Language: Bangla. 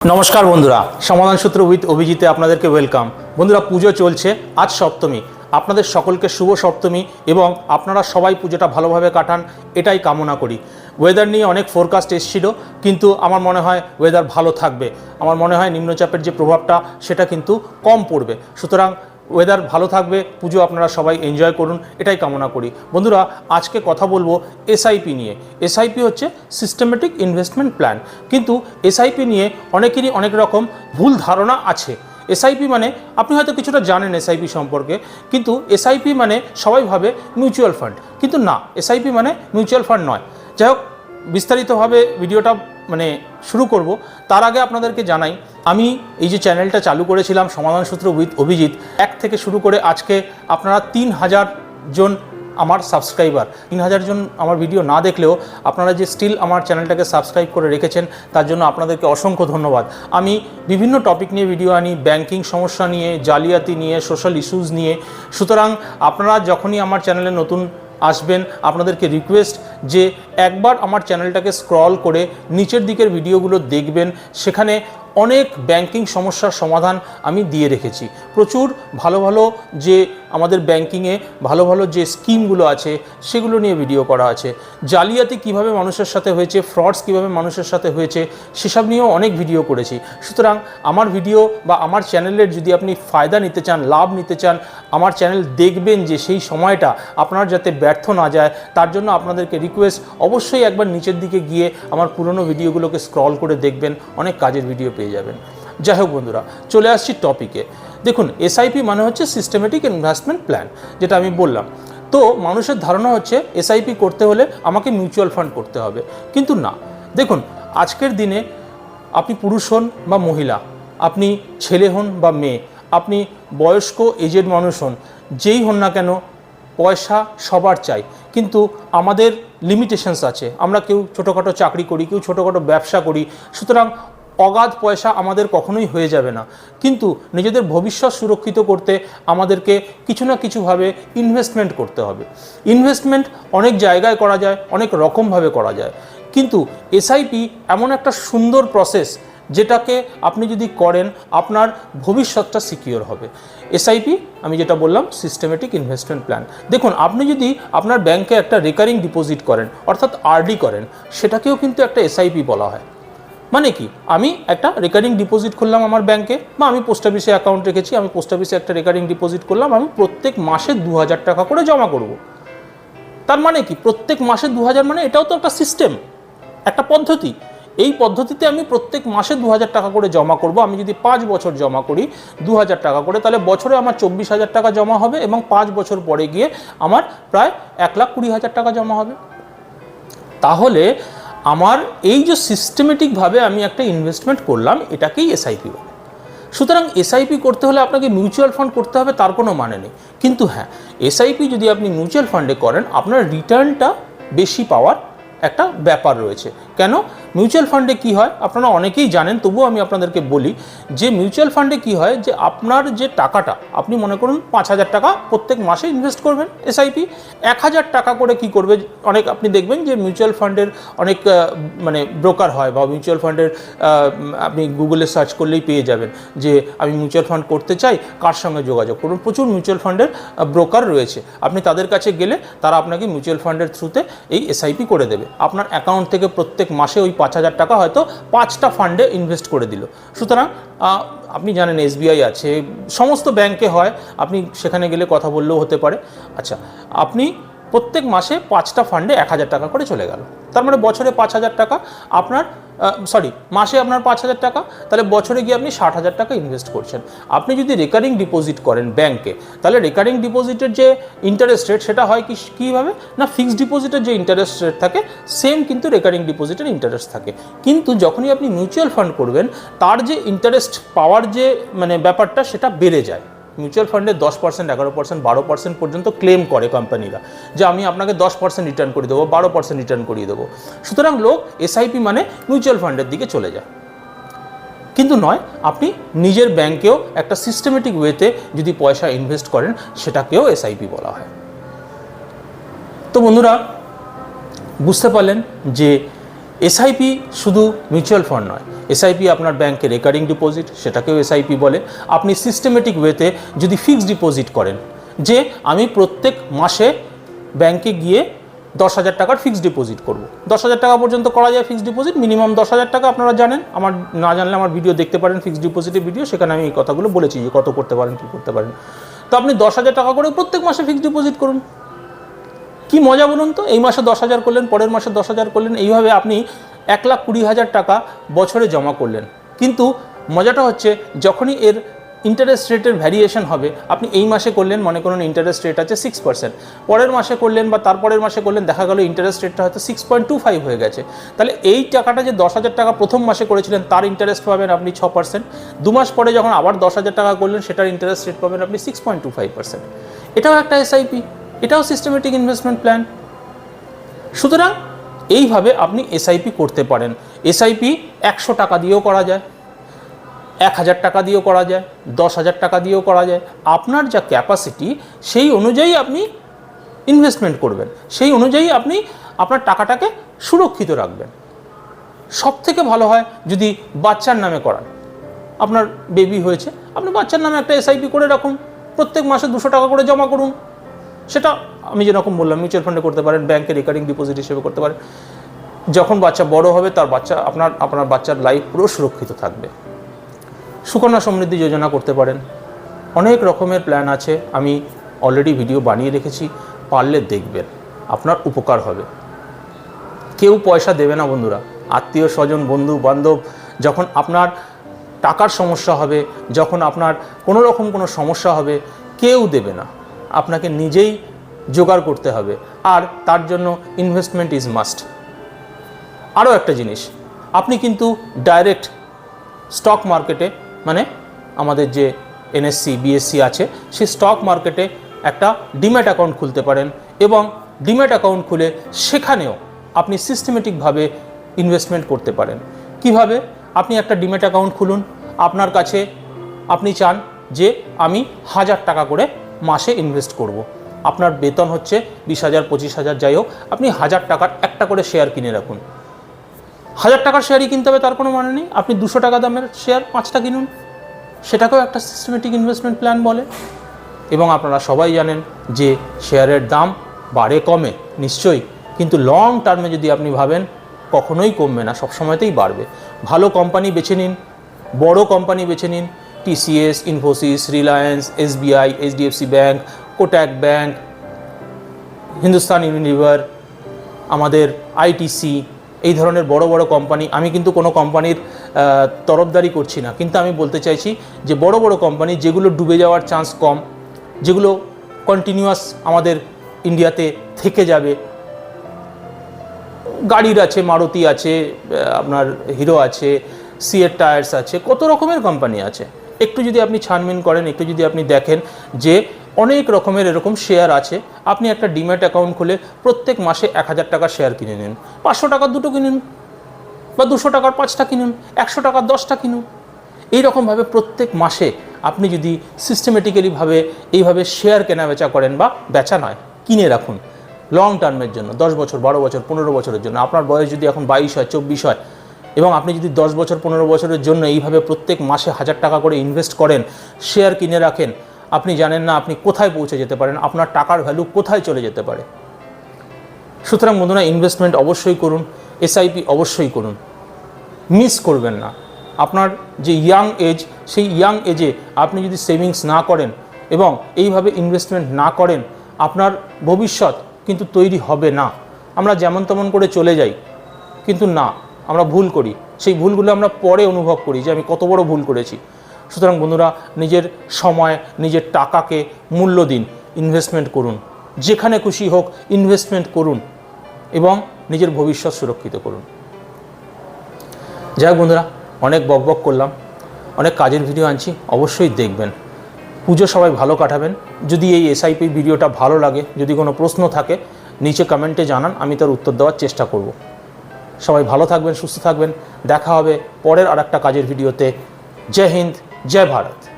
নমস্কার বন্ধুরা, সমাধান সূত্র উইথ অভিজিতে আপনাদেরকে ওয়েলকাম বন্ধুরা, পুজো চলছে আজ সপ্তমী। আপনাদের সকলকে শুভ সপ্তমী এবং আপনারা সবাই পুজোটা ভালোভাবে কাটান, এটাই কামনা করি। ওয়েদার নিয়ে অনেক ফোরকাস্ট এসেছিল, কিন্তু আমার মনে হয় ওয়েদার ভালো থাকবে। আমার মনে হয় নিম্নচাপের যে প্রভাবটা, সেটা কিন্তু কম পড়বে। সুতরাং ওয়েদার ভালো থাকবে, পুজো আপনারা সবাই এনজয় করুন, এটাই কামনা করি। বন্ধুরা, আজকে কথা বলব এসআইপি নিয়ে। এসআইপি হচ্ছে সিস্টেমেটিক ইনভেস্টমেন্ট প্ল্যান কিন্তু এসআইপি নিয়ে অনেকেরই অনেক রকম ভুল ধারণা আছে। এসআইপি মানে আপনি হয়তো কিছুটা জানেন এসআইপি সম্পর্কে, কিন্তু এসআইপি মানে সবাই ভাবে মিউচুয়াল ফান্ড কিন্তু না এসআইপি মানে মিউচুয়াল ফান্ড নয়। যাই হোক, বিস্তারিতভাবে ভিডিওটা মানে শুরু করব। তার আগে আপনাদেরকে জানাই, আমি এই যে চ্যানেলটা চালু করেছিলাম, সমাধান সূত্র উইথ অভিজিৎ, এক থেকে শুরু করে আজকে আপনারা তিন হাজার জন আমার সাবস্ক্রাইবার, তিন হাজার জন আমার ভিডিও না দেখলেও আপনারা যে স্টিল আমার চ্যানেলটাকে সাবস্ক্রাইব করে রেখেছেন, তার জন্য আপনাদেরকে অসংখ্য ধন্যবাদ। আমি বিভিন্ন টপিক নিয়ে ভিডিও আনি ব্যাংকিং সমস্যা নিয়ে, জালিয়াতি নিয়ে সোশ্যাল ইস্যুস নিয়ে। সুতরাং আপনারা যখনই আমার চ্যানেলে নতুন আসবেন। আপনাদেরকে রিকোয়েস্ট যে একবার আমার চ্যানেলটাকে স্ক্রল করে নিচের দিকের ভিডিওগুলো দেখবেন। সেখানে অনেক ব্যাংকিং সমস্যার সমাধান আমি দিয়ে রেখেছি। প্রচুর ভালো ভালো যে আমাদের ব্যাংকিংয়ে ভালো ভালো যে স্কিমগুলো আছে, সেগুলো নিয়ে ভিডিও করা আছে। জালিয়াতি কীভাবে মানুষের সাথে হয়েছে, ফ্রডস কীভাবে মানুষের সাথে হয়েছে, সেসব নিয়েও অনেক ভিডিও করেছি। সুতরাং আমার ভিডিও বা আমার চ্যানেলের যদি আপনি ফায়দা নিতে চান, লাভ নিতে চান, আমার চ্যানেল দেখবেন যে সেই সময়টা আপনার যাতে ব্যর্থ না যায়, তার জন্য আপনাদেরকে রিকোয়েস্ট অবশ্যই একবার নিচের দিকে গিয়ে আমার পুরনো ভিডিওগুলোকে স্ক্রল করে দেখবেন, অনেক কাজের ভিডিও পেয়ে যাবেন। যাই হোক বন্ধুরা, চলে আসছি টপিকে দেখুন এসআইপি মানে হচ্ছে সিস্টেমেটিক ইনভেস্টমেন্ট প্ল্যান যেটা আমি বললাম। তো মানুষের ধারণা হচ্ছে এসআইপি করতে হলে আমাকে মিউচুয়াল ফান্ড করতে হবে। কিন্তু না। দেখুন, আজকের দিনে আপনি পুরুষ হন বা মহিলা, আপনি ছেলে হন বা মেয়ে, আপনি বয়স্ক এজেড মানুষ হন, যেই হন না কেন, পয়সা সবার চাই। কিন্তু আমাদের লিমিটেশনস আছে। আমরা কেউ ছোটোখাটো চাকরি করি, কেউ ছোটোখাটো ব্যবসা করি। সুতরাং অগাধ পয়সা আমাদের কখনোই হয়ে যাবে না। কিন্তু নিজেদের ভবিষ্যৎ সুরক্ষিত করতে আমাদেরকে কিছু না কিছুভাবে ইনভেস্টমেন্ট করতে হবে। ইনভেস্টমেন্ট অনেক জায়গায় করা যায়, অনেক রকমভাবে করা যায়। কিন্তু এসআইপি এমন একটা সুন্দর প্রসেস যেটাকে আপনি যদি করেন, আপনার ভবিষ্যৎটা সিকিওর হবে। এসআইপি আমি যেটা বললাম সিস্টেমেটিক ইনভেস্টমেন্ট প্ল্যান দেখুন, আপনি যদি আপনার ব্যাংকে একটা রেকারিং ডিপোজিট করেন, অর্থাৎ আরডি করেন, সেটাকেও কিন্তু একটা এসআইপি বলা হয়। মানে কি? আমি একটা রেকারিং ডিপোজিট করলাম আমার ব্যাংকে বা আমি পোস্ট অফিসে অ্যাকাউন্ট রেখেছি, আমি পোস্ট অফিসে একটা রেকারিং ডিপোজিট করলাম আমি প্রত্যেক মাসে দু হাজার টাকা করে জমা করব। তার মানে কি? প্রত্যেক মাসে দু হাজার মানে এটাও তো একটা সিস্টেম একটা পদ্ধতি। এই পদ্ধতিতে আমি প্রত্যেক মাসে দু হাজার টাকা করে জমা করব। আমি যদি পাঁচ বছর জমা করি দু হাজার টাকা করে, তাহলে বছরে আমার চব্বিশ হাজার টাকা জমা হবে এবং পাঁচ বছর পরে গিয়ে আমার প্রায় এক লাখ কুড়ি হাজার টাকা জমা হবে। তাহলে আমার এই যে সিস্টেমেটিকভাবে আমি একটা ইনভেস্টমেন্ট করলাম, এটাকেই এসআইপি বলে। সুতরাং এসআইপি করতে হলে আপনাকে মিউচুয়াল ফান্ড করতে হবে, তার কোনো মানে নেই। কিন্তু হ্যাঁ এসআইপি যদি আপনি মিউচুয়াল ফান্ডে করেন, আপনার রিটার্নটা বেশি পাওয়ার একটা ব্যাপার রয়েছে। কেন? মিউচুয়াল ফান্ডে কি হয়? আপনারা অনেকেই জানেন, তবুও আমি আপনাদেরকে বলি যে মিউচুয়াল ফান্ডে কি হয়? যে আপনার যে টাকাটা, আপনি মনে করুন পাঁচ হাজার টাকা প্রত্যেক মাসে ইনভেস্ট করবেন এসআইপি এক হাজার টাকা করে কি করবে? অনেক আপনি দেখবেন যে মিউচুয়াল ফান্ডের অনেক মানে ব্রোকার হয় বা মিউচুয়াল ফান্ডের আপনি গুগলে সার্চ করলেই পেয়ে যাবেন যে আমি মিউচুয়াল ফান্ড করতে চাই, কার সঙ্গে যোগাযোগ করুন? প্রচুর মিউচুয়াল ফান্ডের ব্রোকার রয়েছে। আপনি তাদের কাছে গেলে তারা আপনাকে মিউচুয়াল ফান্ডের থ্রুতে এই এসআইপি করে দেবে। আপনার অ্যাকাউন্ট থেকে প্রত্যেক মাসে ওই পাঁচ হাজার টাকা হয়তো পাঁচটা ফান্ডে ইনভেস্ট করে দিল। সুতরাং আপনি জানেন এসবিআই আছে, সমস্ত ব্যাংকে হয়। আপনি সেখানে গেলে কথা বললেও হতে পারে। আচ্ছা আপনি প্রত্যেক মাসে পাঁচটা ফান্ডে এক হাজার টাকা করে চলে গেল। তার মানে বছরে পাঁচ হাজার টাকা আপনার সরি মাসে আপনার পাঁচ হাজার টাকা, তাহলে বছরে গিয়ে আপনি ষাট হাজার টাকা ইনভেস্ট করছেন। আপনি যদি রেকারিং ডিপোজিট করেন ব্যাংকে তাহলে রেকারিং ডিপোজিটের যে ইন্টারেস্ট রেট সেটা হয় কি, কীভাবে? না ফিক্সড ডিপোজিটের যে ইন্টারেস্ট রেট থাকে সেম কিন্তু রেকারিং ডিপোজিটের ইন্টারেস্ট থাকে। কিন্তু যখনই আপনি মিউচুয়াল ফান্ড করবেন, তার যে ইন্টারেস্ট পাওয়ার যে মানে ব্যাপারটা সেটা বেড়ে যায়। মিউচুয়াল ফান্ডে দশ পার্সেন্ট, এগারো পার্সেন্ট, বারো পার্সেন্ট পর্যন্ত ক্লেম করে কোম্পানিরা যে আমি আপনাকে দশ পার্সেন্ট রিটার্ন করে দেবো, বারো পার্সেন্ট রিটার্ন করিয়ে দেবো। সুতরাং লোক এসআইপি মানে মিউচুয়াল ফান্ডের দিকে চলে যায়। কিন্তু নয়, আপনি নিজের ব্যাংকেও একটা সিস্টেমেটিক ওয়েতে যদি পয়সা ইনভেস্ট করেন, সেটাকেও এসআইপি বলা হয়। তো বন্ধুরা, বুঝতে পারলেন যে এসআইপি শুধু মিউচুয়াল ফান্ড নয়। এসআইপি আপনার ব্যাংকে রেকারিং ডিপোজিট সেটাকেও এসআইপি বলে। আপনি সিস্টেমেটিক ওয়েতে যদি ফিক্সড ডিপোজিট করেন, যে আমি প্রত্যেক মাসে ব্যাংকে গিয়ে দশ হাজার টাকার ফিক্সড ডিপোজিট করব। দশ হাজার টাকা পর্যন্ত করা যায় ফিক্সড ডিপোজিট মিনিমাম দশ হাজার টাকা আপনারা জানেন। আমার না জানলে আমার ভিডিও দেখতে পারেন ফিক্সড ডিপোজিটের ভিডিও সেখানে আমি এই কথাগুলো বলেছি যে কত করতে পারেন, কী করতে পারেন। তো আপনি দশ হাজার টাকা করে প্রত্যেক মাসে ফিক্সড ডিপোজিট করুন। কি মজা বলুন তো? এই মাসে দশ হাজার করলেন, পরের মাসে দশ হাজার করলেন, এইভাবে আপনি এক লাখ কুড়ি হাজার টাকা বছরে জমা করলেন। কিন্তু মজাটা হচ্ছে, যখনই এর ইন্টারেস্ট রেটের ভ্যারিয়েশন হবে, আপনি এই মাসে করলেন, মনে করুন ইন্টারেস্ট রেট আছে সিক্স পার্সেন্ট পরের মাসে করলেন বা তারপরের মাসে করলেন, দেখা গেল ইন্টারেস্ট রেটটা হয়তো সিক্স পয়েন্ট টু ফাইভ হয়ে গেছে। তাহলে এই টাকাটা যে দশ হাজার টাকা প্রথম মাসে করেছিলেন, তার ইন্টারেস্ট পাবেন আপনি ছ পার্সেন্ট দু মাস পরে যখন আবার দশ হাজার টাকা করলেন, সেটার ইন্টারেস্ট রেট পাবেন আপনি six point two five percent এটাও একটা এসআইপি এটাও সিস্টেমেটিক ইনভেস্টমেন্ট প্ল্যান সুতরাং এইভাবে আপনি এসআইপি করতে পারেন। এসআইপি একশো টাকা দিয়েও করা যায়, এক হাজার টাকা দিয়েও করা যায়, দশ হাজার টাকা দিয়েও করা যায়। আপনার যা ক্যাপাসিটি সেই অনুযায়ী আপনি ইনভেস্টমেন্ট করবেন। সেই অনুযায়ী আপনি আপনার টাকাটাকে সুরক্ষিত রাখবেন। সব থেকে ভালো হয় যদি বাচ্চার নামে করান। আপনার বেবি হয়েছে, আপনি বাচ্চার নামে একটা এসআইপি করে রাখুন। প্রত্যেক মাসে দুশো টাকা করে জমা করুন। সেটা আমি যেরকম বললাম মিউচুয়াল ফান্ডে করতে পারেন ব্যাংকে রেকারিং ডিপোজিট হিসেবে করতে পারেন। যখন বাচ্চা বড় হবে, তার বাচ্চা, আপনার আপনার বাচ্চার লাইফ পুরো সুরক্ষিত থাকবে। সুকন্যা সমৃদ্ধি যোজনা করতে পারেন। অনেক রকমের প্ল্যান আছে, আমি অলরেডি ভিডিও বানিয়ে রেখেছি, পারলে দেখবেন, আপনার উপকার হবে। কেউ পয়সা দেবে না বন্ধুরা। আত্মীয় স্বজন, বন্ধু, বান্ধব, যখন আপনার টাকার সমস্যা হবে, যখন আপনার কোনো রকম কোনো সমস্যা হবে, কেউ দেবে না। আপনাকে নিজেই জোগাড় করতে হবে। আর তার জন্য ইনভেস্টমেন্ট ইজ মাস্ট আরও একটা জিনিস, আপনি কিন্তু ডাইরেক্ট স্টক মার্কেটে মানে আমাদের যে এনএসসি বিএসসি আছে সেই স্টক মার্কেটে একটা ডিম্যাট অ্যাকাউন্ট খুলতে পারেন এবং ডিম্যাট অ্যাকাউন্ট খুলে সেখানেও আপনি সিস্টেমেটিকভাবে ইনভেস্টমেন্ট করতে পারেন। কীভাবে? আপনি একটা ডিম্যাট অ্যাকাউন্ট খুলুন। আপনার কাছে আপনি চান যে আমি হাজার টাকা করে মাসে ইনভেস্ট করব। আপনার বেতন হচ্ছে বিশ হাজার, পঁচিশ হাজার, যাই হোক, আপনি হাজার টাকার একটা করে শেয়ার কিনে রাখুন। হাজার টাকার শেয়ারই কিনতে হবে, তার কোনো মানে নেই। আপনি দুশো টাকা দামের শেয়ার পাঁচটা কিনুন। সেটাকেও একটা সিস্টেমেটিক ইনভেস্টমেন্ট প্ল্যান বলে। এবং আপনারা সবাই জানেন যে শেয়ারের দাম বাড়ে, কমে, নিশ্চয়ই। কিন্তু লং টার্মে যদি আপনি ভাবেন, কখনোই কমবে না সব সময়তেই বাড়বে। ভালো কোম্পানি বেছে নিন, বড় কোম্পানি বেছে নিন TCS Infosys Reliance SBI HDFC bank Kotak bank Hindustan Unilever আমাদের আইটিসি এই ধরনের বড় বড় কোম্পানি আমি কিন্তু কোনো কোম্পানির তরফদারি করছি না। কিন্তু আমি বলতে চাইছি যে বড় বড় কোম্পানি যেগুলো ডুবে যাওয়ার চান্স কম, যেগুলো কন্টিনিউয়াস আমাদের ইন্ডিয়াতে থেকে যাবে। গাড়ির আছে, মারুতি আছে আপনার হিরো আছে সিএর টায়ার্স আছে, কত রকমের কোম্পানি আছে। একটু যদি আপনি ছানবিন করেন, একটু যদি আপনি দেখেন যে অনেক রকমের এরকম শেয়ার আছে, আপনি একটা ডিম্যাট অ্যাকাউন্ট খুলে প্রত্যেক মাসে এক হাজার টাকার শেয়ার কিনে নিন। পাঁচশো টাকার দুটো কিনুন, বা দুশো টাকার পাঁচটা কিনুন, একশো টাকার দশটা কিনুন। এইরকমভাবে প্রত্যেক মাসে আপনি যদি সিস্টেমেটিক্যালিভাবে এইভাবে শেয়ার কেনা বেচা করেন বা বেচা নয়, কিনে রাখুন। লং টার্মের জন্য, দশ বছর, বারো বছর, পনেরো বছরের জন্য। আপনার বয়স যদি এখন বাইশ হয়, চব্বিশ হয় এবং আপনি যদি দশ বছর, পনেরো বছরের জন্য এইভাবে প্রত্যেক মাসে হাজার টাকা করে ইনভেস্ট করেন শেয়ার কিনে রাখেন, আপনি জানেন না আপনি কোথায় পৌঁছে যেতে পারেন, আপনার টাকার ভ্যালু কোথায় চলে যেতে পারে। সুতরাং বন্ধুরা ইনভেস্টমেন্ট অবশ্যই করুন এসআইপি অবশ্যই করুন। মিস করবেন না। আপনার যে ইয়াং এজ সেই ইয়াং এজে আপনি যদি সেভিংস না করেন এবং এইভাবে ইনভেস্টমেন্ট না করেন, আপনার ভবিষ্যৎ কিন্তু তৈরি হবে না। আমরা যেমন তেমন করে চলে যাই, কিন্তু না আমরা ভুল করি। সেই ভুলগুলো আমরা পরে অনুভব করি যে আমি কত বড় ভুল করেছি। সুতরাং বন্ধুরা, নিজের সময়, নিজের টাকাকে মূল্য দিন ইনভেস্টমেন্ট করুন। যেখানে খুশি হোক ইনভেস্টমেন্ট করুন এবং নিজের ভবিষ্যৎ সুরক্ষিত করুন। যাই বন্ধুরা, অনেক বক বক করলাম, অনেক কাজের ভিডিও আনছি, অবশ্যই দেখবেন। পুজো সবাই ভালো কাটাবেন। যদি এই এসআইপি ভিডিওটা ভালো লাগে, যদি কোনো প্রশ্ন থাকে, নিচে কমেন্টে জানান, আমি তার উত্তর দেওয়ার চেষ্টা করব। সবাই ভালো থাকবেন, সুস্থ থাকবেন। দেখা হবে পরের আর একটা কাজের ভিডিওতে। জয় হিন্দ, জয় ভারত।